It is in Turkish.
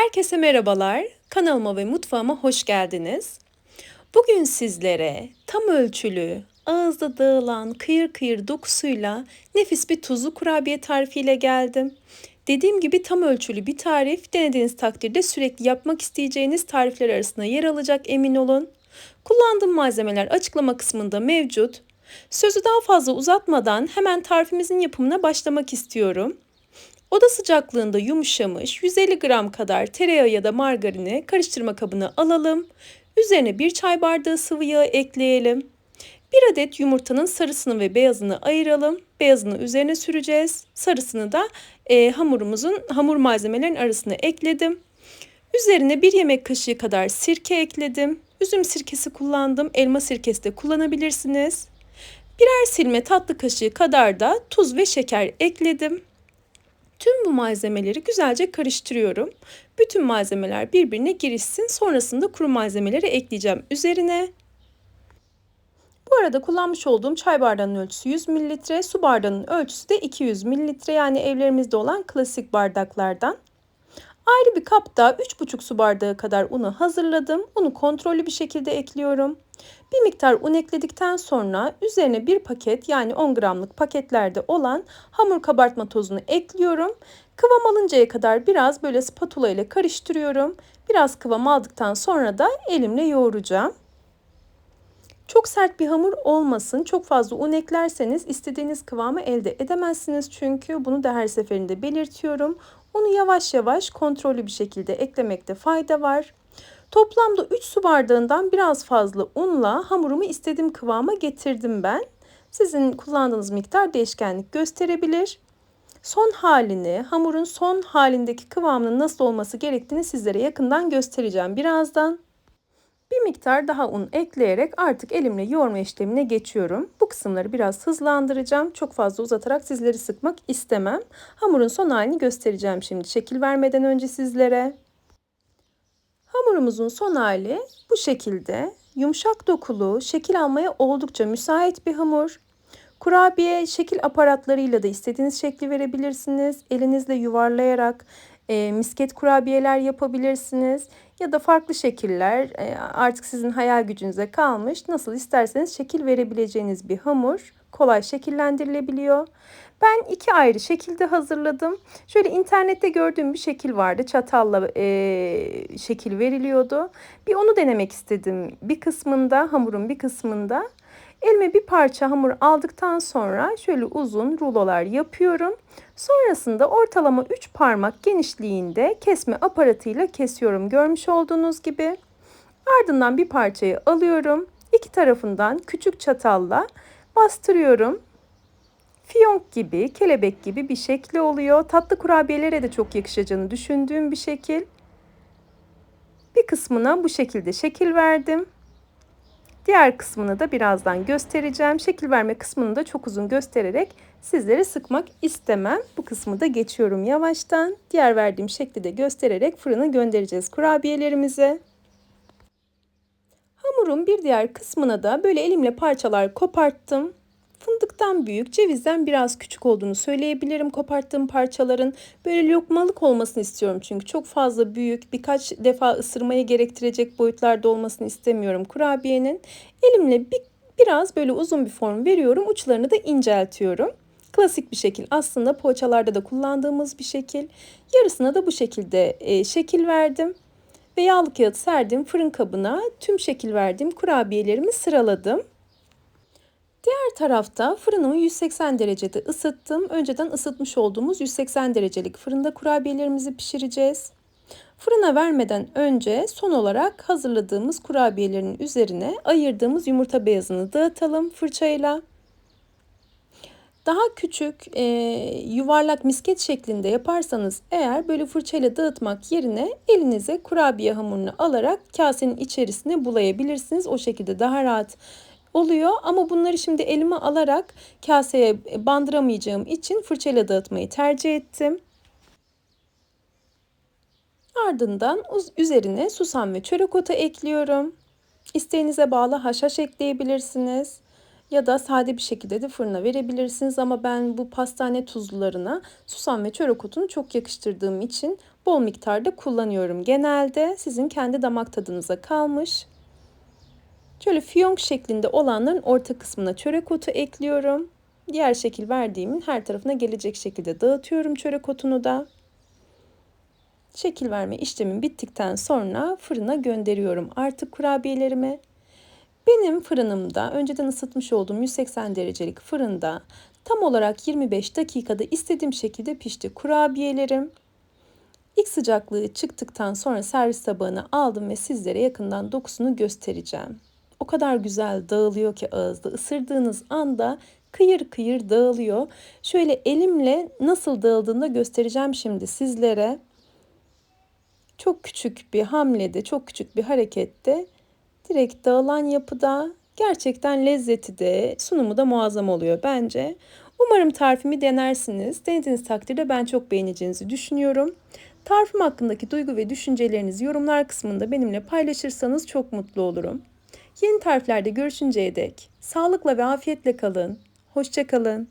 Herkese merhabalar. Kanalıma ve mutfağıma hoş geldiniz. Bugün sizlere tam ölçülü, ağızda dağılan kıyır kıyır dokusuyla nefis bir tuzlu kurabiye tarifiyle geldim. Dediğim gibi tam ölçülü bir tarif denediğiniz takdirde sürekli yapmak isteyeceğiniz tarifler arasında yer alacak emin olun. Kullandığım malzemeler açıklama kısmında mevcut. Sözü daha fazla uzatmadan hemen tarifimizin yapımına başlamak istiyorum. Oda sıcaklığında yumuşamış 150 gram kadar tereyağı ya da margarini karıştırma kabına alalım. Üzerine bir çay bardağı sıvı yağ ekleyelim. Bir adet yumurtanın sarısını ve beyazını ayıralım. Beyazını üzerine süreceğiz. Sarısını da e, hamurumuzun hamur malzemelerin arasına ekledim. Üzerine bir yemek kaşığı kadar sirke ekledim. Üzüm sirkesi kullandım. Elma sirkesi de kullanabilirsiniz. Birer silme tatlı kaşığı kadar da tuz ve şeker ekledim. Tüm bu malzemeleri güzelce karıştırıyorum. Bütün malzemeler birbirine girişsin. Sonrasında kuru malzemeleri ekleyeceğim üzerine. Bu arada kullanmış olduğum çay bardağının ölçüsü 100 ml, su bardağının ölçüsü de 200 ml yani evlerimizde olan klasik bardaklardan. Ayrı bir kapta 3,5 su bardağı kadar unu hazırladım. Unu kontrollü bir şekilde ekliyorum. Bir miktar un ekledikten sonra üzerine bir paket yani 10 gramlık paketlerde olan hamur kabartma tozunu ekliyorum. Kıvam alıncaya kadar biraz böyle spatula ile karıştırıyorum. Biraz kıvam aldıktan sonra da elimle yoğuracağım. Çok sert bir hamur olmasın. Çok fazla un eklerseniz istediğiniz kıvamı elde edemezsiniz çünkü bunu da her seferinde belirtiyorum. Unu yavaş yavaş kontrollü bir şekilde eklemekte fayda var. Toplamda 3 su bardağından biraz fazla unla hamurumu istediğim kıvama getirdim ben. Sizin kullandığınız miktar değişkenlik gösterebilir. Son halini, hamurun son halindeki kıvamının nasıl olması gerektiğini sizlere yakından göstereceğim birazdan. Bir miktar daha un ekleyerek artık elimle yoğurma işlemine geçiyorum. Kısımları biraz hızlandıracağım. Çok fazla uzatarak sizleri sıkmak istemem. Hamurun son halini göstereceğim şimdi şekil vermeden önce sizlere. Hamurumuzun son hali bu şekilde. Yumuşak dokulu, şekil almaya oldukça müsait bir hamur. Kurabiye şekil aparatlarıyla da istediğiniz şekli verebilirsiniz. Elinizle yuvarlayarak e, misket kurabiyeler yapabilirsiniz. Ya da farklı şekiller e, artık sizin hayal gücünüze kalmış. Nasıl isterseniz şekil verebileceğiniz bir hamur. Kolay şekillendirilebiliyor. Ben iki ayrı şekilde hazırladım. Şöyle internette gördüğüm bir şekil vardı. Çatalla e, şekil veriliyordu. Bir onu denemek istedim. Bir kısmında, hamurun bir kısmında. Elime bir parça hamur aldıktan sonra şöyle uzun rulolar yapıyorum. Sonrasında ortalama 3 parmak genişliğinde kesme aparatıyla kesiyorum görmüş olduğunuz gibi. Ardından bir parçayı alıyorum. İki tarafından küçük çatalla bastırıyorum. Fiyonk gibi, kelebek gibi bir şekli oluyor. Tatlı kurabiyelere de çok yakışacağını düşündüğüm bir şekil. Bir kısmına bu şekilde şekil verdim. Diğer kısmını da birazdan göstereceğim. Şekil verme kısmını da çok uzun göstererek sizlere sıkmak istemem. Bu kısmı da geçiyorum yavaştan. Diğer verdiğim şekli de göstererek fırına göndereceğiz kurabiyelerimize. Hamurun bir diğer kısmına da böyle elimle parçalar koparttım. Fındıktan büyük, cevizden biraz küçük olduğunu söyleyebilirim koparttığım parçaların. Böyle lokmalık olmasını istiyorum çünkü çok fazla büyük, birkaç defa ısırmaya gerektirecek boyutlarda olmasını istemiyorum kurabiyenin. Elimle bir, biraz böyle uzun bir form veriyorum, uçlarını da inceltiyorum. Klasik bir şekil aslında poğaçalarda da kullandığımız bir şekil. Yarısına da bu şekilde e, şekil verdim. Ve yağlı kağıt serdim fırın kabına tüm şekil verdiğim kurabiyelerimi sıraladım. Diğer tarafta fırınımı 180 derecede ısıttım. Önceden ısıtmış olduğumuz 180 derecelik fırında kurabiyelerimizi pişireceğiz. Fırına vermeden önce son olarak hazırladığımız kurabiyelerin üzerine ayırdığımız yumurta beyazını dağıtalım fırçayla. Daha küçük e, yuvarlak misket şeklinde yaparsanız eğer böyle fırçayla dağıtmak yerine elinize kurabiye hamurunu alarak kasenin içerisine bulayabilirsiniz. O şekilde daha rahat oluyor ama bunları şimdi elime alarak kaseye bandıramayacağım için fırçayla dağıtmayı tercih ettim. Ardından üzerine susam ve çörek otu ekliyorum. İsteğinize bağlı haşhaş ekleyebilirsiniz ya da sade bir şekilde de fırına verebilirsiniz ama ben bu pastane tuzlularına susam ve çörek otunu çok yakıştırdığım için bol miktarda kullanıyorum genelde. Sizin kendi damak tadınıza kalmış. Şöyle fiyonk şeklinde olanların orta kısmına çörek otu ekliyorum. Diğer şekil verdiğimin her tarafına gelecek şekilde dağıtıyorum çörek otunu da. Şekil verme işlemim bittikten sonra fırına gönderiyorum artık kurabiyelerimi. Benim fırınımda önceden ısıtmış olduğum 180 derecelik fırında tam olarak 25 dakikada istediğim şekilde pişti kurabiyelerim. İlk sıcaklığı çıktıktan sonra servis tabağına aldım ve sizlere yakından dokusunu göstereceğim. O kadar güzel dağılıyor ki ağızda ısırdığınız anda kıyır kıyır dağılıyor. Şöyle elimle nasıl dağıldığını da göstereceğim şimdi sizlere. Çok küçük bir hamlede, çok küçük bir harekette direkt dağılan yapıda gerçekten lezzeti de sunumu da muazzam oluyor bence. Umarım tarifimi denersiniz. Denediğiniz takdirde ben çok beğeneceğinizi düşünüyorum. Tarifim hakkındaki duygu ve düşüncelerinizi yorumlar kısmında benimle paylaşırsanız çok mutlu olurum. Yeni tariflerde görüşünceye dek sağlıkla ve afiyetle kalın. Hoşçakalın.